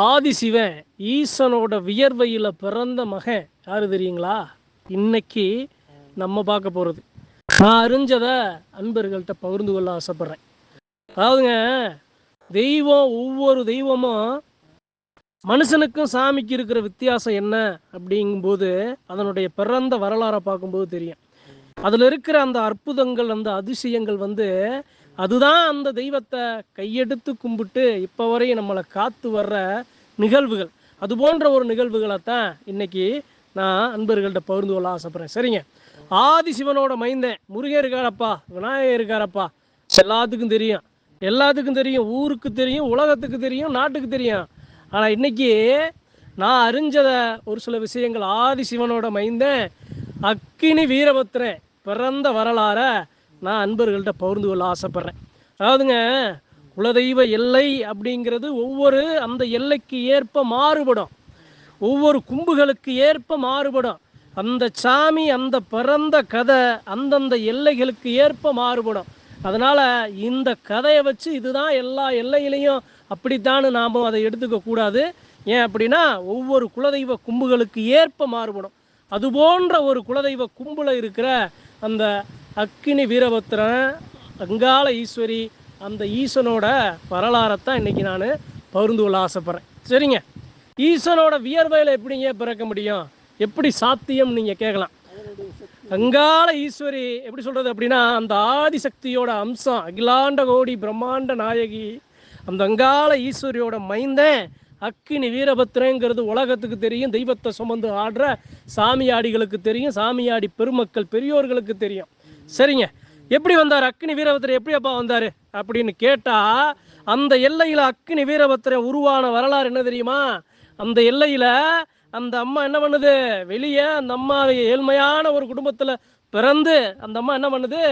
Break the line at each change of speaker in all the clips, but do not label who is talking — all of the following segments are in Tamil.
ஆதிசிவன் ஈசனோட வியர்வையில் பிறந்த மகன் யாரு தெரியுங்களா? இன்னைக்கு நம்ம பார்க்க போகிறது நான் அறிஞ்சதை அன்பர்கள்ட்ட பகிர்ந்து கொள்ள ஆசைப்பட்றேன். அதாவதுங்க தெய்வம் ஒவ்வொரு தெய்வமும் மனுஷனுக்கும் சாமிக்கு இருக்கிற வித்தியாசம் என்ன அப்படிங்கும்போது அதனுடைய பிறந்த வரலாறை பார்க்கும்போது தெரியும். அதில் இருக்கிற அந்த அற்புதங்கள் அந்த அதிசயங்கள் வந்து அதுதான் அந்த தெய்வத்தை கையெடுத்து கும்பிட்டு இப்போ வரையும் நம்மளை காத்து வர்ற நிகழ்வுகள். அது போன்ற ஒரு நிகழ்வுகளை தான் இன்னைக்கு நான் அன்பர்கள்ட்ட பகிர்ந்து கொள்ள ஆசைப்படுறேன். சரிங்க. ஆதி சிவனோட மைந்தன் முருகன் இருக்காரப்பா விநாயகர் இருக்காரப்பா. எல்லாத்துக்கும் தெரியும். எல்லாத்துக்கும் தெரியும். ஊருக்கு தெரியும் உலகத்துக்கு தெரியும் நாட்டுக்கு தெரியும். ஆனால் இன்னைக்கு நான் அறிஞ்சதை ஒரு சில விஷயங்கள் ஆதி சிவனோட மைந்தன் அக்கினி வீரபத்திரன் பிறந்த வரலாறை நான் அன்பர்கள்ட்ட பகிர்ந்து கொள்ள ஆசைப்பட்றேன். அதாவதுங்க குலதெய்வ எல்லை அப்படிங்கிறது ஒவ்வொரு அந்த எல்லைக்கு ஏற்ப மாறுபடும். ஒவ்வொரு கும்புகளுக்கு ஏற்ப மாறுபடும். அந்த சாமி அந்த பிறந்த கதை அந்தந்த எல்லைகளுக்கு ஏற்ப மாறுபடும். அதனால் இந்த கதையை வச்சு இதுதான் எல்லா எல்லையிலையும் அப்படித்தான் நாம் அதை எடுத்துக்க கூடாது. ஏன் அப்படின்னா ஒவ்வொரு குலதெய்வ கும்புகளுக்கு ஏற்ப மாறுபடும். அது போன்ற ஒரு குலதெய்வ கும்பில் இருக்கிற அந்த அக்கினி வீரபத்ரன் அங்காள ஈஸ்வரி அந்த ஈசனோட வரலாறத்தான் இன்றைக்கி நான் பகிர்ந்து கொள்ள ஆசைப்பட்றேன். சரிங்க? ஈசனோட வியர்வையில் எப்படிங்க பிறக்க முடியும்? எப்படி சாத்தியம் நீங்கள் கேட்கலாம். அங்காள ஈஸ்வரி எப்படி சொல்கிறது அப்படின்னா அந்த ஆதிசக்தியோட அம்சம் அகிலாண்ட கோடி பிரம்மாண்ட நாயகி அந்த அங்காள ஈஸ்வரியோட மைந்தன் அக்கினி வீரபத்ரங்கிறது உலகத்துக்கு தெரியும் தெய்வத்தை சுமந்து ஆடுற சாமியாடிகளுக்கு தெரியும் சாமியாடி பெருமக்கள் பெரியோர்களுக்கு தெரியும். சரிங்க. எப்படி வந்தார்? அக்னி வீரபத்திரன் எப்படி அப்பா வந்தார்? அப்படின்னு கேட்டால் அந்த எல்லையில் அக்னி வீரபத்திரன் உருவான வரலாறு என்ன தெரியுமா? அந்த எல்லையில் அந்த அம்மா என்ன பண்ணுது? வெளியே அந்த அம்மா ஏழ்மையான ஒரு குடும்பத்தில் பிறந்து அந்த அம்மா என்ன பண்ணுது?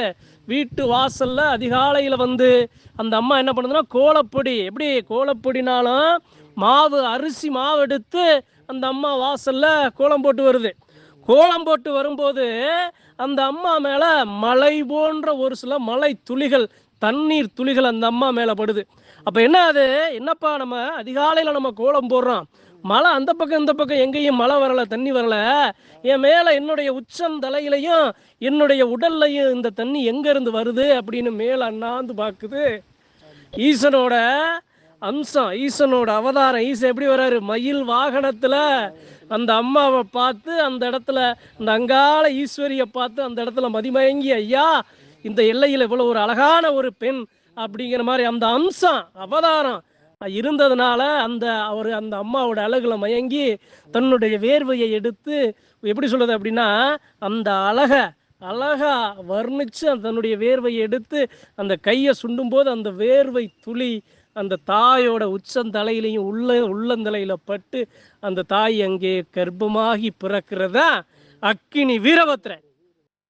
வீட்டு வாசலில் அதிகாலையில் வந்து அந்த அம்மா என்ன பண்ணுதுன்னா கோலப்பொடி எப்படி கோலப்பொடினாலும் மாவு அரிசி மாவு எடுத்து அந்த அம்மா வாசலில் கோலம் போட்டு வருது. கோலம் போட்டு வரும்போது அந்த அம்மா மேலே மலை போன்ற ஒரு சில மலை துளிகள் தண்ணீர் துளிகள் அந்த அம்மா மேலே படுது. அப்போ என்ன அது? என்னப்பா நம்ம அதிகாலையில் நம்ம கோலம் போடுறோம். மழை அந்த பக்கம் இந்த பக்கம் எங்கேயும் மழை வரலை தண்ணி வரல. என் மேலே என்னுடைய உச்சந்தலையிலையும் என்னுடைய உடல்லையும் இந்த தண்ணி எங்கேருந்து வருது அப்படின்னு மேலே அண்ணாந்து பார்க்குது ஈசனோட அம்சம் ஈசனோட அவதாரம். ஈசன் எப்படி வராரு? மயில் வாகனத்தில் அந்த அம்மாவை பார்த்து அந்த இடத்துல அந்த அங்காள ஈஸ்வரியை பார்த்து அந்த இடத்துல மதிமயங்கி ஐயா இந்த எல்லையில் இவ்வளோ ஒரு அழகான ஒரு பெண் அப்படிங்கிற மாதிரி அந்த அம்சம் அவதாரம் இருந்ததுனால அந்த அவர் அந்த அம்மாவோட அழகுல மயங்கி தன்னுடைய வேர்வையை எடுத்து எப்படி சொல்றது அப்படின்னா அந்த அழகை அழகா வர்ணிச்சு அந்த தன்னுடைய வேர்வையை எடுத்து அந்த கையை சுண்டும்போது அந்த வேர்வை துளி அந்த தாயோட உச்சந்தலையிலையும் உள்ள உள்ளந்தலையில பட்டு அந்த தாய் அங்கே கர்ப்பமாகி பிறக்கிறதா? அக்கினி வீரபத்ரன்.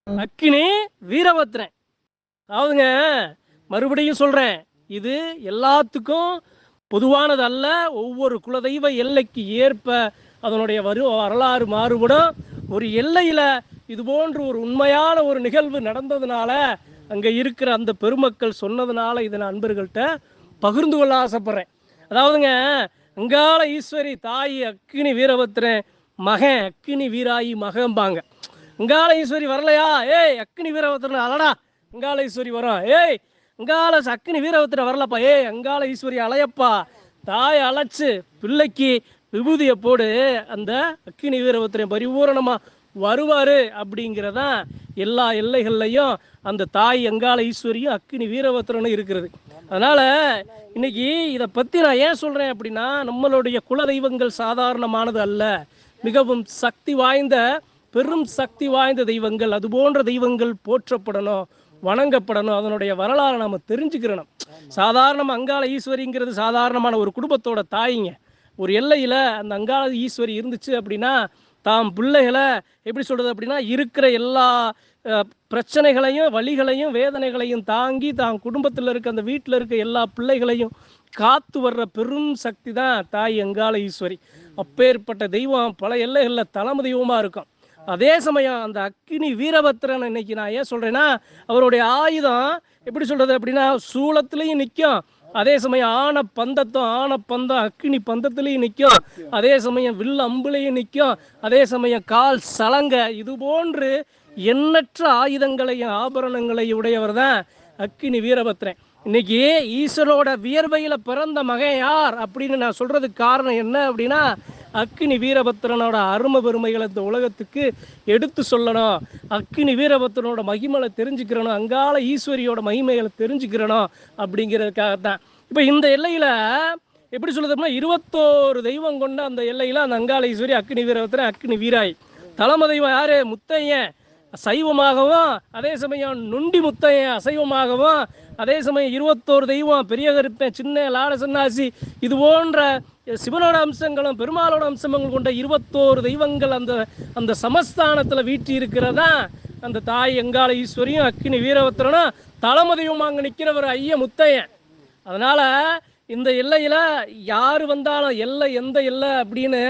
அக்கினி வீரபத்ரன். அதாவதுங்க மறுபடியும் சொல்றேன் இது எல்லாத்துக்கும் பொதுவானது அல்ல ஒவ்வொரு குலதெய்வ எல்லைக்கு ஏற்ப அதனுடைய வரு வரலாறு மாறுபடும். ஒரு எல்லையில் இது போன்று ஒரு உண்மையான ஒரு நிகழ்வு நடந்ததுனால அங்கே இருக்கிற அந்த பெருமக்கள் சொன்னதுனால இதை நான் அன்பர்கள்ட்ட பகிர்ந்து கொள்ள ஆசைப்பட்றேன். அதாவதுங்க அங்கால ஈஸ்வரி தாய் அக்கினி வீரபத்திரன் மகன் அக்கினி வீராயி மகம்பாங்க. அங்காள ஈஸ்வரி வரலையா? ஏய் அக்கினி வீரபத்திரன் அலடா அங்காள ஈஸ்வரி வரும். ஏய் அங்காள அக்கினி வீரபத்திரன் வரலப்பா. ஏய் அங்காள ஈஸ்வரி அலையப்பா. தாய் அழைச்சு பிள்ளைக்கு விபூதியை போடு. அந்த அக்கினி வீரபத்திரன் பரிபூரணமாக வருவார் அப்படிங்கிறதான் எல்லா எல்லைகள்லையும் அந்த தாய் அங்காள ஈஸ்வரியும் அக்கினி வீரபத்திரனும் இருக்கிறது. அதனால் இன்னைக்கு இதை பற்றி நான் ஏன் சொல்கிறேன் அப்படின்னா நம்மளுடைய குல தெய்வங்கள் சாதாரணமானது அல்ல. மிகவும் சக்தி வாய்ந்த பெரும் சக்தி வாய்ந்த தெய்வங்கள் அது போன்ற தெய்வங்கள் போற்றப்படணும் வணங்கப்படணும். அதனுடைய வரலாறை நம்ம தெரிஞ்சுக்கிறணும். சாதாரணமாக அங்காள ஈஸ்வரிங்கிறது சாதாரணமான ஒரு குடும்பத்தோட தாயிங்க. ஒரு எல்லையில் அந்த அங்காள ஈஸ்வரி இருந்துச்சு அப்படின்னா தாம் பிள்ளைகளை எப்படி சொல்கிறது அப்படின்னா இருக்கிற எல்லா பிரச்சனைகளையும் வழிகளையும் வேதனைகளையும் தாங்கி தான் குடும்பத்தில் இருக்க அந்த வீட்டில் இருக்க எல்லா பிள்ளைகளையும் காத்து வர்ற பெரும் சக்தி தான் தாய் அங்காள ஈஸ்வரி. அப்பேற்பட்ட தெய்வம் பல எல்லைகளில் தலைமை தெய்வமாக இருக்கும். அதே சமயம் அந்த அக்கினி வீரபத்திரன் இன்னைக்கு நான் ஏன் சொல்கிறேன்னா அவருடைய ஆயுதம் எப்படி சொல்கிறது அப்படின்னா சூளத்துலேயும் நிற்கும் அதே சமயம் ஆன பந்தத்தும் ஆன பந்தம் அக்னி பந்தத்துலேயும் நிற்கும் அதே சமயம் வில் அம்புலையும் நிற்கும் அதே சமயம் கால் சலங்க இது போன்று எண்ணற்ற ஆயுதங்களையும் ஆபரணங்களையும் உடையவர் தான் அக்கினி வீரபத்ரன். இன்னைக்கு ஈஸ்வரோட வியர்வையில் பிறந்த மகன் யார் அப்படின்னு நான் சொல்றதுக்கு காரணம் என்ன அப்படின்னா அக்னி வீரபத்திரனோட அருமை பெருமைகளை இந்த உலகத்துக்கு எடுத்து சொல்லணும். அக்னி வீரபத்திரனோட மகிமலை தெரிஞ்சுக்கிறணும். அங்கால ஈஸ்வரியோட மகிமைகளை தெரிஞ்சுக்கிறணும் அப்படிங்கிறதுக்காக தான் இப்போ இந்த எல்லையில் எப்படி சொல்லுதுன்னா இருபத்தோரு தெய்வம் கொண்ட அந்த எல்லையில் அந்த அங்காள ஈஸ்வரி அக்னி வீரபத்திரன் அக்னி வீராய். தலைமை தெய்வம் யாரு? முத்தையன். சைவமாகவும் அதே சமயம் நொண்டி முத்தையன் அசைவமாகவும் அதே சமயம் இருபத்தோரு தெய்வம் பெரிய கருப்பன் சின்ன லாட சன்னாசி இது போன்ற சிவனோட அம்சங்களும் பெருமாளோட அம்சங்களும் கொண்ட இருபத்தோரு தெய்வங்கள் அந்த அந்த சமஸ்தானத்தில் வீட்டி இருக்கிறதா? அந்த தாய் எங்கால ஈஸ்வரியும் அக்கினி வீரபத்திரனும் தலைமை அங்கே நிற்கிறவர் ஐய முத்தையன் அதனால் இந்த எல்லையில் யார் வந்தாலும் எல்லை எந்த எல்லை அப்படின்னு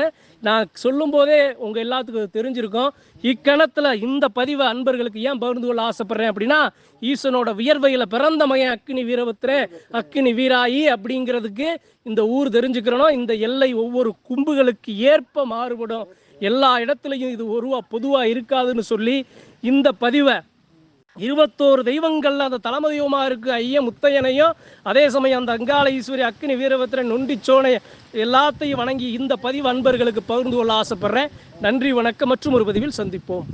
நான் சொல்லும்போதே உங்கள் எல்லாத்துக்கும் தெரிஞ்சிருக்கும். இக்கணத்தில் இந்த பதிவை அன்பர்களுக்கு ஏன் பகிர்ந்து கொள்ள ஆசைப்பட்றேன் அப்படின்னா ஈசனோட வியர்வையில் பிறந்த மகன் அக்னி வீரபத்திரன் அக்னி வீராயி அப்படிங்கிறதுக்கு இந்த ஊர் தெரிஞ்சுக்கிறனும் இந்த எல்லை ஒவ்வொரு கும்புகளுக்கு ஏற்ப மாறுபடும். எல்லா இடத்துலையும் இது ஒருவா பொதுவாக இருக்காதுன்னு சொல்லி இந்த பதிவை இருபத்தோரு தெய்வங்கள்ல அந்த தலைமை தெய்வமாக இருக்கு ஐய முத்தையனையும் அதே சமயம் அந்த அங்காள ஈஸ்வரி அக்னி வீரபத்திரன் நொண்டிச்சோனை எல்லாத்தையும் வணங்கி இந்த பதிவு அன்பர்களுக்கு பகிர்ந்து கொள்ள ஆசைப்படுறேன். நன்றி வணக்கம் மற்றும் ஒரு பதிவில் சந்திப்போம்.